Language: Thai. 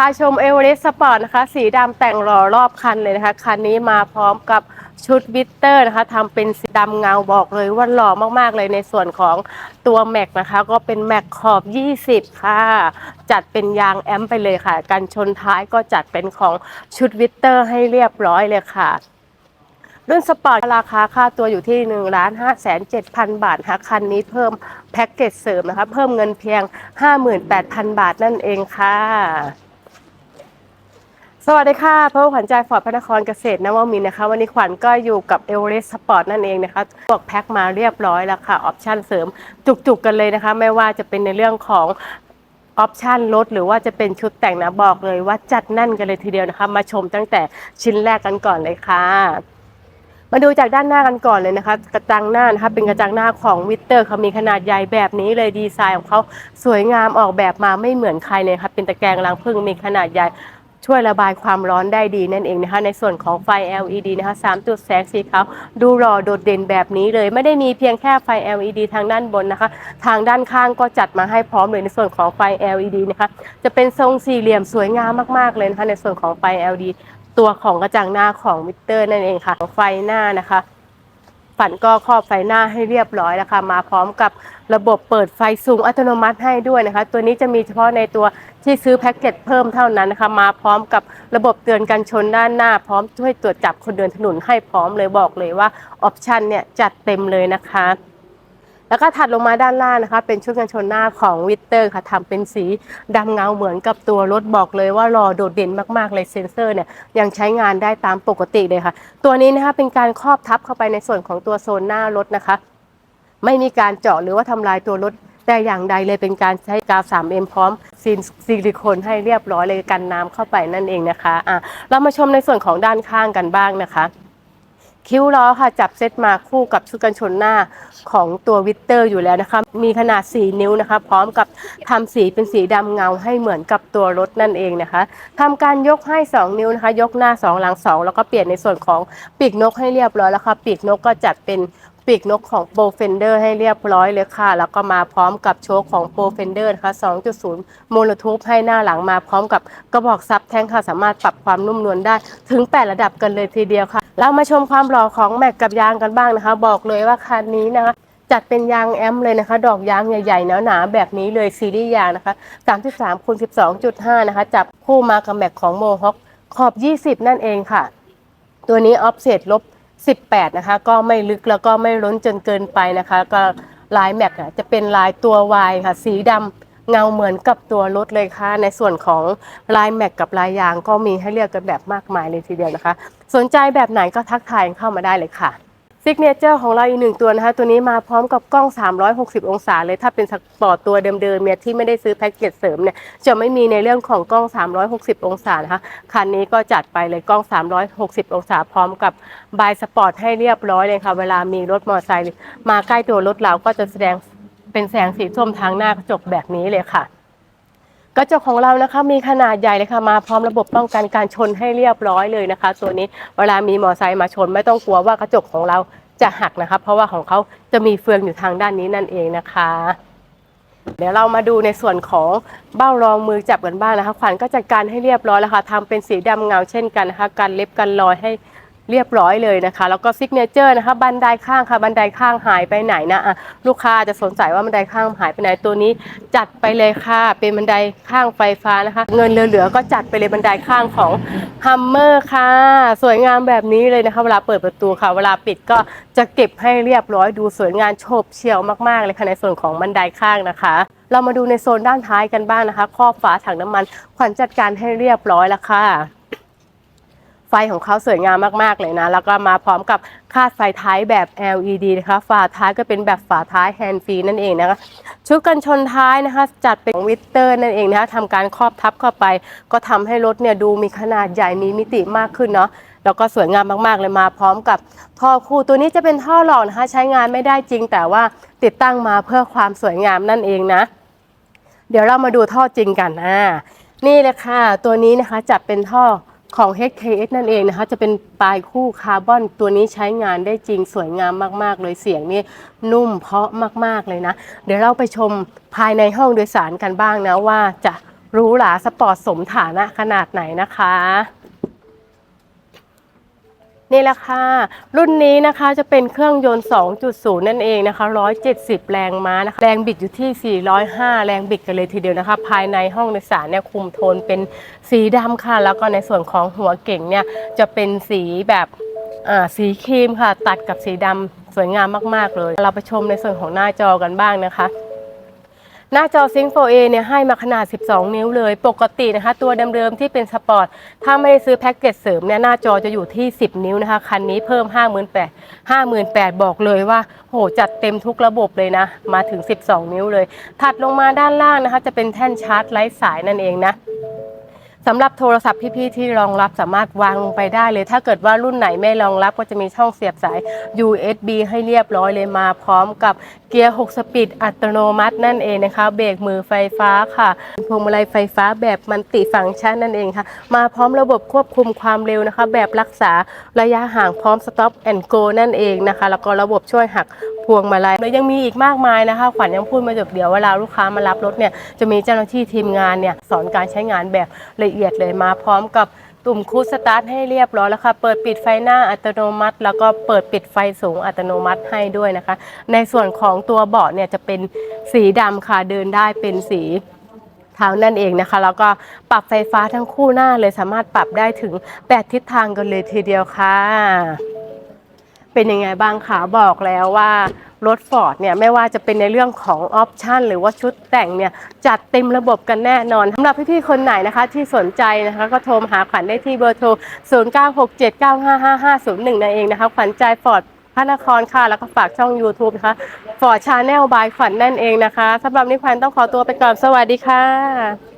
พาชมเอเวอเรสต์สปอร์ตนะคะ สีดำแต่งหล่อรอบคันเลยนะคะ คันนี้มาพร้อมกับชุดวิตเตอร์นะคะทำเป็นสีดำเงาบอกเลยว่าหล่อมากๆเลยในส่วนของตัวแม็กนะคะ ก็เป็นแม็กขอบ 20 ค่ะ จัดเป็นยางแอมไปเลยค่ะ กันชนท้ายก็จัดเป็นของชุดวิตเตอร์ให้เรียบร้อยเลยค่ะรุ่นสปอร์ตราคาค่าตัวอยู่ที่1นึ่งล้านห้าแสนเจ็ดพันบาทค่ะคันนี้เพิ่มแพ็กเกจเสริมนะคะ เพิ่มเงินเพียง 58,000 บาทนั่นเองค่ะ สวัสดีค่ะพบกับขวัญใจฟอร์ดพระนครเกษตรนวมินนะคะ วันนี้ขวัญก็อยู่กับเอเวอเรสต์สปอร์ตนั่นเองนะคะบวกแพ็คมาเรียบร้อยแล้วค่ะออปชั่นเสริมจุกๆกันเลยนะคะ ไม่ว่าจะเป็นในเรื่องของออปชันลดหรือว่าจะเป็นชุดแต่งนะบอกเลยว่าจัดแน่นกันเลยทีเดียวนะคะ มาชมตั้งแต่ชิ้นแรกกันก่อนเลยค่ะ มาดูจากด้านหน้ากันก่อนเลยนะคะ กระจังหน้านะคะเป็นกระจังหน้าของวิตเตอร์เขามีขนาดใหญ่แบบนี้เลยดีไซน์ของเขาสวยงามออกแบบมาไม่เหมือนใครเลยค่ะเป็นตะแกรงรังผึ้งมีขนาดใหญ่ ช่วยระบายความร้อนได้ดีนั่นเองนะคะ ในส่วนของไฟ LED นะคะสามจุดแสงสีขาวดูหล่อโดดเด่นแบบนี้เลย ไม่ได้มีเพียงแค่ไฟ LED ทางด้านบนนะคะ ทางด้านข้างก็จัดมาให้พร้อมเลยในส่วนของไฟ LED นะคะ จะเป็นทรงสี่เหลี่ยมสวยงามมากๆเลยนะคะในส่วนของไฟ LED ตัวของกระจังหน้าของมิเตอร์นั่นเองค่ะ ไฟหน้านะคะ ฝันก็ครอบไฟหน้าให้เรียบร้อยแล้วค่ะมาพร้อมกับระบบเปิดไฟสูงอัตโนมัติให้ด้วยนะคะ ตัวนี้จะมีเฉพาะในตัวที่ซื้อแพ็กเกจเพิ่มเท่านั้นนะคะ มาพร้อมกับระบบเตือนกันชนด้านหน้า พร้อมช่วยตรวจจับคนเดินถนนให้พร้อมเลยบอกเลยว่าออปชันเนี่ยจัดเต็มเลยนะคะ แล้วก็ถัดลงมาด้านล่างนะคะ เป็นชุดกันชนหน้าของวิตเตอร์ค่ะทำเป็นสีดำเงาเหมือนกับตัวรถบอกเลยว่ารอโดดเด่นมากๆเลยเซ็นเซอร์เนี่ยยังใช้งานได้ตามปกติเลยค่ะ ตัวนี้นะคะเป็นการครอบทับเข้าไปในส่วนของตัวโซนหน้ารถนะคะ ไม่มีการเจาะหรือว่าทำลายตัวรถแต่อย่างใดเลยเป็นการใช้กาว 3M พร้อมซินซิลิโคนให้เรียบร้อยเลยกันน้ำเข้าไปนั่นเองนะคะอะเรามาชมในส่วนของด้านข้างกันบ้างนะคะ คิ้วล้อค่ะจับเซตมาคู่กับชุดกันชนหน้าของตัววิตเตอร์อยู่แล้วนะคะ มีขนาด 4 นิ้วนะคะ พร้อมกับทำสีเป็นสีดำเงาให้เหมือนกับตัวรถนั่นเองนะคะทำการยกให้ 2 นิ้วนะคะ ยกหน้า 2 หลัง 2 แล้วก็เปลี่ยนในส่วนของปีกนกให้เรียบร้อยแล้วค่ะปีกนกก็จัดเป็นปีกนกของโปรเฟนเดอร์ให้เรียบร้อยเลยค่ะ แล้วก็มาพร้อมกับโชคของโปรเฟนเดอร์นะคะ 2.0 โมโนทูปให้หน้าหลังมาพร้อมกับกระบอกซับแท้งค่ะ สามารถปรับความนุ่มนวลได้ถึง 8 ระดับกันเลยทีเดียวค่ะ เรามาชมความหล่อของแม็กกับยางกันบ้างนะคะ บอกเลยว่าคันนี้นะคะจัดเป็นยางแอมเลยนะคะ ดอกยางใหญ่ๆหนาๆแบบนี้เลยซีรีส์ยางนะคะ 33คูณ12.5 นะคะ จับคู่มากับแม็กของโมฮอคขอบ 20 นั่นเองค่ะ ตัวนี้ออฟเซตลบ 18 นะคะ ก็ไม่ลึกแล้วก็ไม่ล้นจนเกินไปนะคะ ก็ลายแม็กจะเป็นลายตัว Y ค่ะ สีดำ เงาเหมือนกับตัวรถเลยค่ะ ในส่วนของลายแม็กกับลายยางก็มีให้เลือกกันแบบมากมายเลยทีเดียวนะคะ สนใจแบบไหนก็ทักทายเข้ามาได้เลยค่ะซิกเนเจอร์ของเราอีกหนึ่งตัวนะคะ ตัวนี้มาพร้อมกับกล้อง 360 องศาเลยถ้าเป็นสปอร์ตตัวเดิมๆเนี่ยที่ไม่ได้ซื้อแพ็กเกจเสริมเนี่ยจะไม่มีในเรื่องของกล้อง 360 องศานะคะคันนี้ก็จัดไปเลยกล้อง 360 องศาพร้อมกับบายสปอร์ตให้เรียบร้อยเลยค่ะ เวลามีรถมอเตอร์ไซค์มาใกล้ตัวรถเราก็จะแสดง เป็นแสงสีส้มทางหน้ากระจกแบบนี้เลยค่ะ กระจกของเรานะคะมีขนาดใหญ่เลยค่ะมาพร้อมระบบป้องกันการชนให้เรียบร้อยเลยนะคะ ตัวนี้เวลามีมอเตอร์ไซค์มาชนไม่ต้องกลัวว่ากระจกของเราจะหักนะคะเพราะว่าของเขาจะมีเฟืองอยู่ทางด้านนี้นั่นเองนะคะ เดี๋ยวเรามาดูในส่วนของเบ้ารองมือจับกันบ้างนะคะ ขวัญก็จัดการให้เรียบร้อยแล้วค่ะทำเป็นสีดำเงาเช่นกันนะคะกันเล็บกันรอยให้ เรียบร้อยเลยนะคะ แล้วก็ซิกเนเจอร์นะคะ บันไดข้างค่ะ บันไดข้างหายไปไหนนะะลูกค้าจะสงสัยว่าบันไดข้างหายไปไหนตัวนี้ จัดไปเลยค่ะ เป็นบันไดข้างไฟฟ้านะคะ เงินเหลือๆก็จัดไปเลยบันไดข้างของฮัมเมอร์ค่ะ สวยงามแบบนี้เลยนะคะ เวลาเปิดประตูค่ะ เวลาปิดก็จะเก็บให้เรียบร้อยดูสวยงามโฉบเฉี่ยวมากๆเลยค่ะในส่วนของบันไดข้างนะคะ เรามาดูในโซนด้านท้ายกันบ้างนะคะ ครอบฝาถังน้ำมันขวัญจัดการให้เรียบร้อยแล้วค่ะ ของเขาสวยงามมากๆเลยนะ แล้วก็มาพร้อมกับคาดไฟท้ายแบบ LED นะคะฝาท้ายก็เป็นแบบฝาท้ายแฮนด์ฟรีนั่นเองนะคะชุดกันชนท้ายนะคะ จัดเป็นวิตเตอร์นั่นเองนะคะทำการครอบทับเข้าไป ก็ทำให้รถเนี่ยดูมีขนาดใหญ่มีมิติมากขึ้นเนาะแล้วก็สวยงามมากๆเลยมาพร้อมกับท่อคู่ตัวนี้จะเป็นท่อหลอกนะคะ ใช้งานไม่ได้จริง แต่ว่าติดตั้งมาเพื่อความสวยงามนั่นเองนะ เดี๋ยวเรามาดูท่อจริงกันอ่านี่เลยค่ะ ตัวนี้นะคะจะเป็นท่อ ของ HKS นั่นเองนะคะ จะเป็นปลายคู่คาร์บอนตัวนี้ใช้งานได้จริงสวยงามมาก ๆ เลยเสียงนี่นุ่มเพราะมาก ๆ เลยนะ เดี๋ยวเราไปชมภายในห้องโดยสารกันบ้างนะว่าจะหรูหราสปอร์ตสมฐานะขนาดไหนนะคะ นี่แหละค่ะ รุ่นนี้นะคะจะเป็นเครื่องยนต์ 2.0 นั่นเองนะคะ 170 แรงม้านะคะ แรงบิดอยู่ที่ 405 แรงบิดกันเลยทีเดียวนะคะ ภายในห้องโดยสารเนี่ยคุมโทนเป็นสีดำค่ะ แล้วก็ในส่วนของหัวเก่งเนี่ยจะเป็นสีแบบอ่าสีครีมค่ะ ตัดกับสีดำสวยงามมาก ๆ เลย เราไปชมในส่วนของหน้าจอกันบ้างนะคะ หน้าจอ Sync 4A เนี่ยให้มาขนาด 12 นิ้วเลย ปกตินะคะ ตัวเดิมๆที่เป็นสปอร์ต ถ้าไม่ได้ซื้อแพ็กเกจเสริมเนี่ยหน้าจอจะอยู่ที่ 10 นิ้วนะคะ คันนี้เพิ่ม 58,000 58,000บอกเลยว่า โหจัดเต็มทุกระบบเลยนะ มาถึง 12 นิ้วเลย ถัดลงมาด้านล่างนะคะ จะเป็นแท่นชาร์จไร้สายนั่นเองนะ สำหรับโทรศัพท์พี่ๆที่รองรับสามารถวางลงไปได้เลย ถ้าเกิดว่ารุ่นไหนไม่รองรับก็จะมีช่องเสียบสาย USB ให้เรียบร้อยเลยมาพร้อมกับเกียร์ 6 สปีดอัตโนมัตินั่นเองนะคะ เบรกมือไฟฟ้าค่ะพวงมาลัยไฟฟ้าแบบมันติฟังก์ชันนั่นเองค่ะ มาพร้อมระบบควบคุมความเร็วนะคะ แบบรักษาระยะห่างพร้อม Stop and Go นั่นเองนะคะ แล้วก็ระบบช่วยหัก พวงมาลัยแล้วยังมีอีกมากมายนะคะ ขวัญยังพูดมาจบเดี๋ยวเวลาลูกค้ามารับรถเนี่ยจะมีเจ้าหน้าที่ทีมงานเนี่ยสอนการใช้งานแบบละเอียดเลยมาพร้อมกับตุ่มคูสตาร์ทให้เรียบร้อยแล้วค่ะ เปิดปิดไฟหน้าอัตโนมัติ แล้วก็เปิดปิดไฟสูงอัตโนมัติให้ด้วยนะคะ ในส่วนของตัวเบาะเนี่ยจะเป็นสีดำค่ะ เดินได้เป็นสีเท้านั่นเองนะคะ แล้วก็ปรับไฟฟ้าทั้งคู่หน้าเลยสามารถปรับได้ถึง 8 ทิศทางกันเลยทีเดียวค่ะ เป็นยังไงบ้างคะบอกแล้วว่ารถฟอร์ดเนี่ยไม่ว่าจะเป็นในเรื่องของออปชันหรือว่าชุดแต่งเนี่ยจัดเต็มระบบกันแน่นอนสำหรับพี่ๆคนไหนนะคะ ที่สนใจนะคะก็โทรมาหาขวัญได้ที่เบอร์โทร 0967955501 นั่นเองนะคะขวัญใจฟอร์ดพระนครค่ะ แล้วก็ฝากช่อง YouTube นะคะฟอร์ดชาแนลบายขวัญนั่นเองนะคะสำหรับนี้ขวัญต้องขอตัวไปก่อนสวัสดีค่ะ